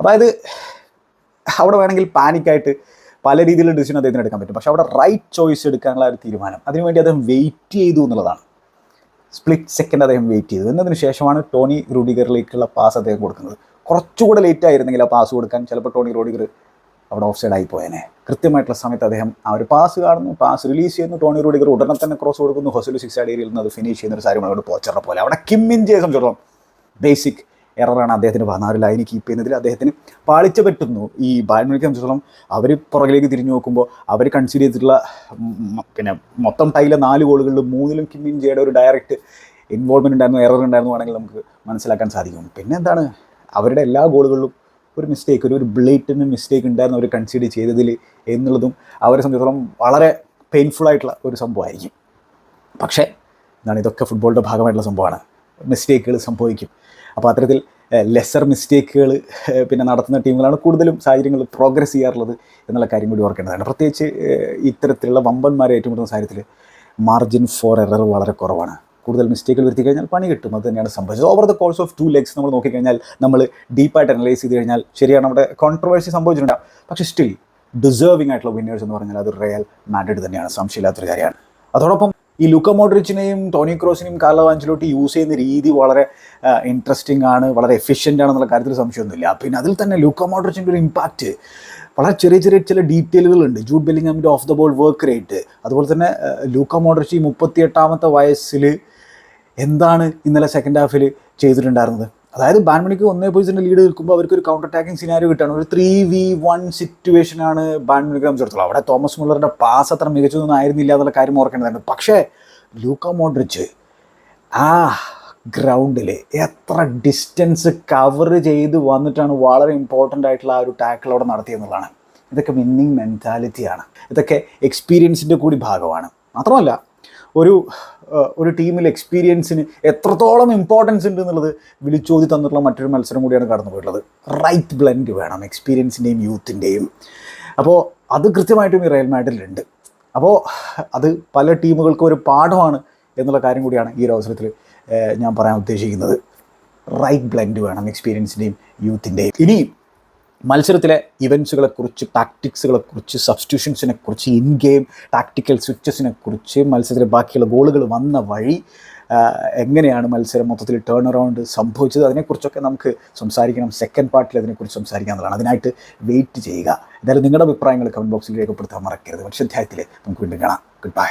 അതായത് അവിടെ വേണമെങ്കിൽ പാനിക്കായിട്ട് പല രീതിയിലുള്ള ഡിസിഷൻ അദ്ദേഹത്തിന് എടുക്കാൻ പറ്റും. പക്ഷേ അവിടെ റൈറ്റ് ചോയ്സ് എടുക്കാനുള്ള ഒരു തീരുമാനം. അതിനുവേണ്ടി അദ്ദേഹം വെയിറ്റ് ചെയ്തു എന്നുള്ളതാണ്. സ്പ്ലിറ്റ് സെക്കൻഡ് അദ്ദേഹം വെയിറ്റ് ചെയ്തു. എന്നതിന് ശേഷമാണ് ടോണി റൂഡിഗറിലേക്കുള്ള പാസ് അദ്ദേഹം കൊടുക്കുന്നത്. കുറച്ചുകൂടെ ലേറ്റ് ആയിരുന്നെങ്കിൽ ആ പാസ് കൊടുക്കാൻ ചിലപ്പോൾ ടോണി റോഡിഗർ അവിടെ ഓഫ് സൈഡ് ആയി പോയേനെ. കൃത്യമായിട്ടുള്ള സമയത്ത് അദ്ദേഹം ആ ഒരു പാസ് കാണുന്നു. പാസ് റിലീസ് ചെയ്യുന്നു. ടോണി റോഡിഗർ ഉടനെ തന്നെ ക്രോസ് കൊടുക്കുന്നു. ഹൊസലു സിക്സ് ഏരിയയിൽ നിന്ന് അത് ഫിനിഷ് ചെയ്യുന്ന ഒരു സാരമാണ് അവിടെ പോച്ചറ പോലെ. അവിടെ കിമ്മിൻ സംബന്ധിച്ചിടത്തോളം ബേസിക് എററാണ് അദ്ദേഹത്തിന് പതിനാറ് ലൈന് കീപ്പ് ചെയ്യുന്നതിൽ അദ്ദേഹത്തിന് പാളിച്ച പറ്റുന്നു. ഈ ബാൽമണിക്ക് സംബന്ധിച്ചിടത്തോളം അവർ പുറകിലേക്ക് തിരിഞ്ഞു നോക്കുമ്പോൾ അവർ കൺസിഡർ ചെയ്തിട്ടുള്ള പിന്നെ മൊത്തം ടൈലെ നാല് ഗോളുകളിൽ മൂന്നിലും കിമ്മിൻ ജയുടെ ഒരു ഡയറക്റ്റ് ഇൻവോൾവ്മെന്റ് ഉണ്ടായിരുന്നു എറർ ഉണ്ടായിരുന്നു ആണെങ്കിൽ നമുക്ക് മനസ്സിലാക്കാൻ സാധിക്കും പിന്നെ എന്താണ്? അവരുടെ എല്ലാ ഗോളുകളിലും ഒരു മിസ്റ്റേക്ക് ഒരു ഒരു ബ്ലേറ്റിന് മിസ്റ്റേക്ക് ഉണ്ടായിരുന്നു അവർ കൺസിഡർ ചെയ്തതിൽ എന്നുള്ളതും അവരെ സംബന്ധിച്ചിടത്തോളം വളരെ പെയിൻഫുൾ ആയിട്ടുള്ള ഒരു സംഭവമായിരിക്കും. പക്ഷേ എന്താണ് ഇതൊക്കെ ഫുട്ബോളിന്റെ ഭാഗമായിട്ടുള്ള സംഭവമാണ്. മിസ്റ്റേക്കുകൾ സംഭവിക്കും. അപ്പോൾ അത്തരത്തിൽ ലെസർ മിസ്റ്റേക്കുകൾ പിന്നെ നടത്തുന്ന ടീമുകളാണ് കൂടുതലും സാഹചര്യങ്ങൾ പ്രോഗ്രസ് ചെയ്യാറുള്ളത് എന്നുള്ള കാര്യം കൂടി ഓർക്കേണ്ടതാണ്. പ്രത്യേകിച്ച് ഇത്തരത്തിലുള്ള വമ്പന്മാരെ ഏറ്റുമുട്ടുന്ന സാഹചര്യത്തിൽ മാർജിൻ ഫോർ എറർ വളരെ കുറവാണ്. കൂടുതൽ മിസ്റ്റേക്കുകൾ വരുത്തി കഴിഞ്ഞാൽ പണി കിട്ടും. അത് തന്നെയാണ് സംഭവിച്ചത്. Over the course of two legs നമ്മൾ നോക്കിക്കഴിഞ്ഞാൽ നമ്മൾ ഡീപ്പായിട്ട് അനലൈസ് ചെയ്ത് കഴിഞ്ഞാൽ ശരിയാണ്. നമ്മുടെ കോൺട്രവേഴ്സി സംഭവിച്ചിട്ടുണ്ട് പക്ഷേ സ്റ്റിൽ ഡിസേർവിംഗ് ആയിട്ടുള്ള വിന്നേഴ്സ് എന്ന് പറഞ്ഞാൽ അത് റയൽ മാഡ്രിഡ് തന്നെയാണ്. സംശയമില്ലാത്തൊരു കാര്യമാണ്. അതോടൊപ്പം ഈ ലുക്ക മോഡ്രിച്ചിനെയും ടോണി ക്രോസിനെയും കാർലോ ആഞ്ചലോട്ടി യൂസ് ചെയ്യുന്ന രീതി വളരെ ഇൻട്രസ്റ്റിംഗ് ആണ് വളരെ എഫിഷ്യന്റ് ആണെന്നുള്ള കാര്യത്തിൽ സംശയമൊന്നുമില്ല. പിന്നെ അതിൽ തന്നെ ലുക്ക മോഡ്രിച്ചിന്റെ ഒരു ഇമ്പാക്റ്റ് വളരെ ചെറിയ ചെറിയ ചില ഡീറ്റെയിലുകളുണ്ട് Jude ബെല്ലിംഗാമിന്റെ off the ball work rate അതുപോലെ തന്നെ ലൂക്ക മോഡ്രിച്ചി മുപ്പത്തിയെട്ടാമത്തെ വയസ്സിൽ എന്താണ് ഇന്നലെ സെക്കൻഡ് ഹാഫിൽ ചെയ്തിട്ടുണ്ടായിരുന്നത്? അതായത് ബാൻമണിക്ക് ഒന്നേ പോയിന്റിന്റെ ലീഡ് നിൽക്കുമ്പോൾ അവർക്ക് ഒരു കൗണ്ടർ അറ്റാക്കിംഗ് സിനാരി കിട്ടുകയാണ്. ഒരു ത്രീ വി വൺ സിറ്റുവേഷനാണ് ബാൻമണിക്ക് സംബന്ധിച്ചിടത്തോളം അവിടെ തോമസ് മുള്ളറുടെ പാസ് അത്ര മികച്ചതൊന്നും ആയിരുന്നില്ല എന്നുള്ള കാര്യം ഓർക്കേണ്ടതാണ് പക്ഷേ ലൂക്ക മോഡ്രിച്ച് ആ ഗ്രൗണ്ടിൽ എത്ര ഡിസ്റ്റൻസ് കവർ ചെയ്ത് വന്നിട്ടാണ് വളരെ ഇമ്പോർട്ടന്റ് ആയിട്ടുള്ള ആ ഒരു ടാക്കിൾ അവിടെ നടത്തിയെന്നുള്ളതാണ്. ഇതൊക്കെ വിന്നിങ് മെന്റാലിറ്റിയാണ് ഇതൊക്കെ എക്സ്പീരിയൻസിന്റെ കൂടി ഭാഗമാണ്. മാത്രമല്ല ഒരു ഒരു ടീമിൽ എക്സ്പീരിയൻസിന് എത്രത്തോളം ഇമ്പോർട്ടൻസ് ഉണ്ട് എന്നുള്ളത് വിളിച്ചോതി തന്നിട്ടുള്ള മറ്റൊരു മത്സരം കൂടിയാണ് കടന്നു പോയിട്ടുള്ളത്. റൈറ്റ് ബ്ലെൻഡ് വേണം എക്സ്പീരിയൻസിന്റെയും യൂത്തിന്റെയും അപ്പോൾ അത് കൃത്യമായിട്ടും ഈ റയൽ മാഡലുണ്ട് അപ്പോൾ അത് പല ടീമുകൾക്കും ഒരു പാഠമാണ് എന്നുള്ള കാര്യം കൂടിയാണ് ഈ ഒരു അവസരത്തിൽ ഞാൻ പറയാൻ ഉദ്ദേശിക്കുന്നത്. റൈറ്റ് ബ്ലെൻഡ് വേണം എക്സ്പീരിയൻസിന്റെയും യൂത്തിന്റെയും ഇനി മത്സരത്തിലെ ഇവൻസുകളെ കുറിച്ച് ടാക്ടിക്സുകളെ കുറിച്ച് സബ്സ്റ്റിറ്റ്യൂഷൻസിനെ കുറിച്ച് ഇൻ ഗെയിം ടാക്ടിക്കൽ സ്വിച്ചസിനെ കുറിച്ച് മത്സരത്തിലെ ബാക്കിയുള്ള ഗോളുകൾ വന്ന വഴി എങ്ങനെയാണ് മത്സരം മൊത്തത്തിൽ ടേൺ അറൗണ്ട് സംഭവിച്ചത്? അതിനെക്കുറിച്ചൊക്കെ നമുക്ക് സംസാരിക്കണം. സെക്കൻഡ് പാർട്ടിൽ അതിനെക്കുറിച്ച് എന്നുള്ളതാണ് അതിനായിട്ട് വെയിറ്റ് ചെയ്യുക. എന്തായാലും നിങ്ങളുടെ അഭിപ്രായങ്ങൾ കമന്റ് ബോക്സിൽ രേഖപ്പെടുത്താൻ മറക്കരുത്. പക്ഷേ അധ്യായത്തിൽ നമുക്ക് വീണ്ടും കാണാം. Good bye